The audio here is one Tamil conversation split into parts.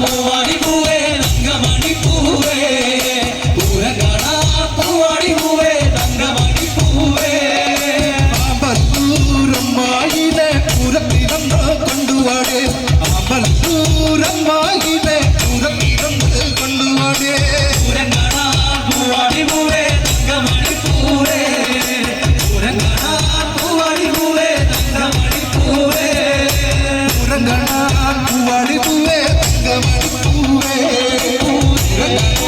பூவாடி பூவே தங்கமணி பூவே பூரகடா பூவாடி பூவே தங்கமணி பூவே ஆம்பத்தூரம் வாயில புறத்திடம் கொண்டு வாடே ஆம்பத்தூரம் வாயில புறத்திடம் கொண்டு வாடே புரகடா பூவாடி பூவே தங்கமணி பூவே புரகடா பூவாடி பூவே தங்கமணி பூவே புரகடா பூவாடி Yeah.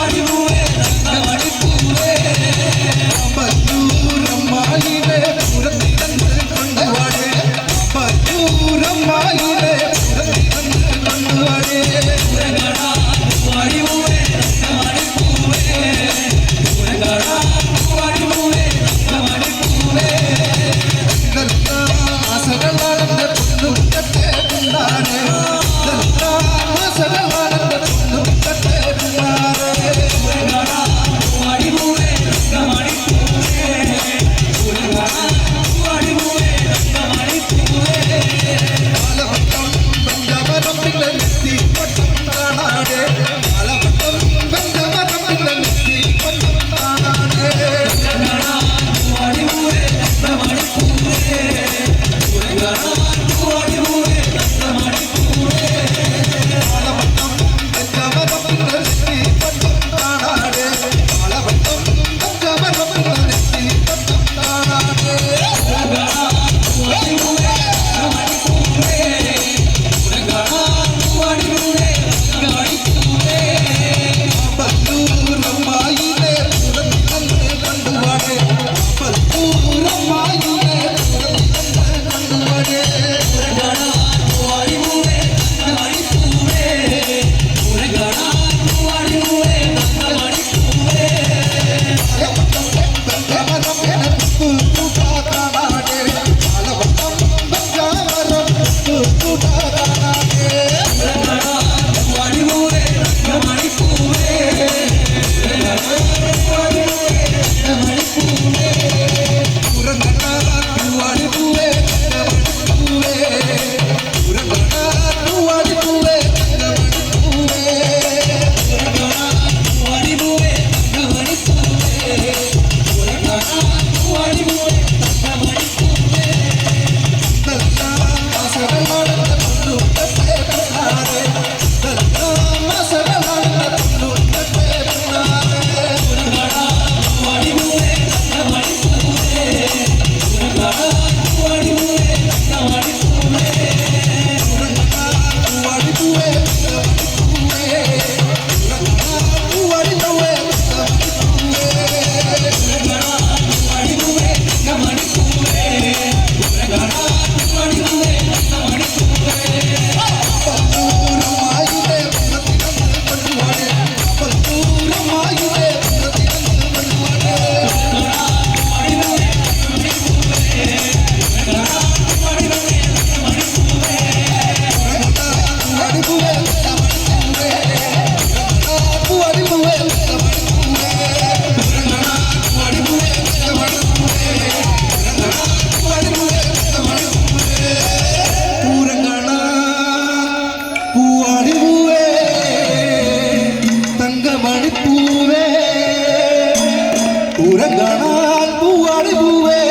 Everybody move. yeah. Thangamani பூவே உறங்கனால் பூவாடி பூவே